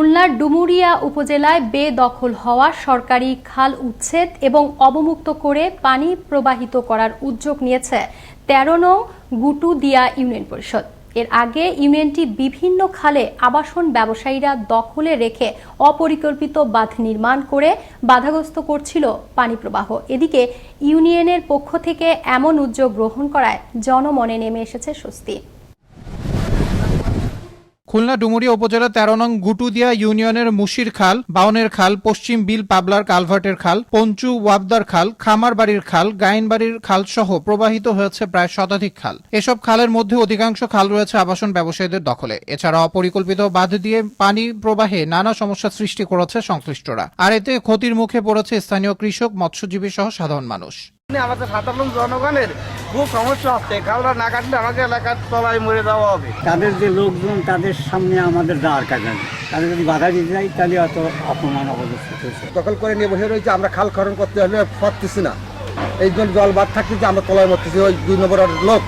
খুলনার ডুমুরিয়া উপজেলায় বেদখল হওয়া সরকারি খাল উচ্ছেদ এবং অবমুক্ত করে পানি প্রবাহিত করার উদ্যোগ নিয়েছে তেরো নং গুটুদিয়া ইউনিয়ন পরিষদ। এর আগে ইউনিয়নটি বিভিন্ন খালে আবাসন ব্যবসায়ীরা দখলে রেখে অপরিকল্পিত বাঁধ নির্মাণ করে বাধাগ্রস্ত করছিল পানি প্রবাহ। এদিকে ইউনিয়নের পক্ষ থেকে এমন উদ্যোগ গ্রহণ করায় জনমনে নেমে এসেছে স্বস্তি। খুলনা ডুমুরিয়া উপজেলা তেরো নং গুটুদিয়া ইউনিয়নের মুশির খাল, বাউনের খাল, পশ্চিম বিল পাবলার কালভার্টের খাল, পঞ্চু ওয়াবদার খাল, খামারবাড়ির খাল, গাইনবাড়ির খাল সহ প্রবাহিত হয়েছে প্রায় শতাধিক খাল। এসব খালের মধ্যে অধিকাংশ খাল রয়েছে আবাসন ব্যবসায়ীদের দখলে। এছাড়া অপরিকল্পিত বাঁধ দিয়ে পানি প্রবাহে নানা সমস্যা সৃষ্টি করেছে সংশ্লিষ্টরা। আর এতে ক্ষতির মুখে পড়েছে স্থানীয় কৃষক মৎস্যজীবী সহ সাধারণ মানুষ। আমাদের সাধারণ জনগণের খুব সমস্যা হচ্ছে। খালটা না কাটলে আমাদের এলাকার তলায় মরে যাওয়া হবে। তাদের যে লোকজন তাদের সামনে আমাদের দাঁড় কাটান। তাদের যদি বাধা দিতে যাই তাহলে অত অপমান অবস্থিত দখল করে নিয়ে বসে রয়েছে আমরা খাল খনন করতে হলে পারতেছি না। এই জন্য জল বাদ থাকতেছে আমরা তলায় মরতেছি ওই দুই নম্বর লোক।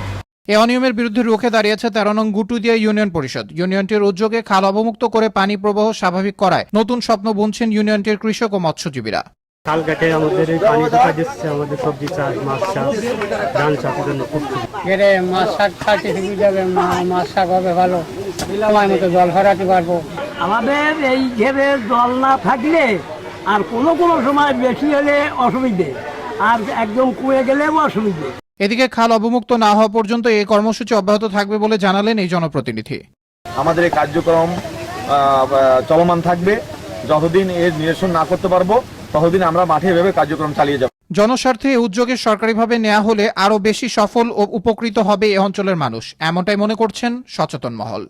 এ অনিয়মের বিরুদ্ধে রুখে দাঁড়িয়েছে তেরো নং গুটুদিয়া ইউনিয়ন পরিষদ। ইউনিয়নটির উদ্যোগে খাল অবমুক্ত করে পানি প্রবাহ স্বাভাবিক করায় নতুন স্বপ্ন বুনছেন ইউনিয়নটির কৃষক ও মৎস্যজীবীরা। খাল কেটে আমাদের এই পানি ঢোকা দিচ্ছে আমাদের সবজি চাষ মাছ চাষ ধান চাষের জন্য খুব। এরে মাছ শাক খাইতে শিখে যাবে মা- মাছ শাক হবে ভালো। সময় মতো জল ভরাতে পারব। আমাদের এই ঘেরে জল না থাকলে আর কোনো কোনো সময় বেশি হলে অসুবিধে। আর একদম কুয়ে গেলেও অসুবিধে। এদিকে খাল অবমুক্ত না হওয়া পর্যন্ত এই কর্মসূচি অব্যাহত থাকবে বলে জানালেন এই জনপ্রতিনিধি। আমাদের এই কার্যক্রম চলমান থাকবে। যতদিন এর নিরসন না করতে পারব, ততদিন আমরা মাঠে এভাবে কার্যক্রম চালিয়ে যাব। জনস্বার্থে উদ্যোগে সরকারিভাবে নেওয়া হলে আরও বেশি সফল ও উপকৃত হবে এ অঞ্চলের মানুষ। এমনটাই মনে করছেন সচেতন মহল।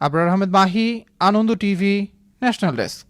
Abrar Ahmed Mahi, Ananda TV, national desk.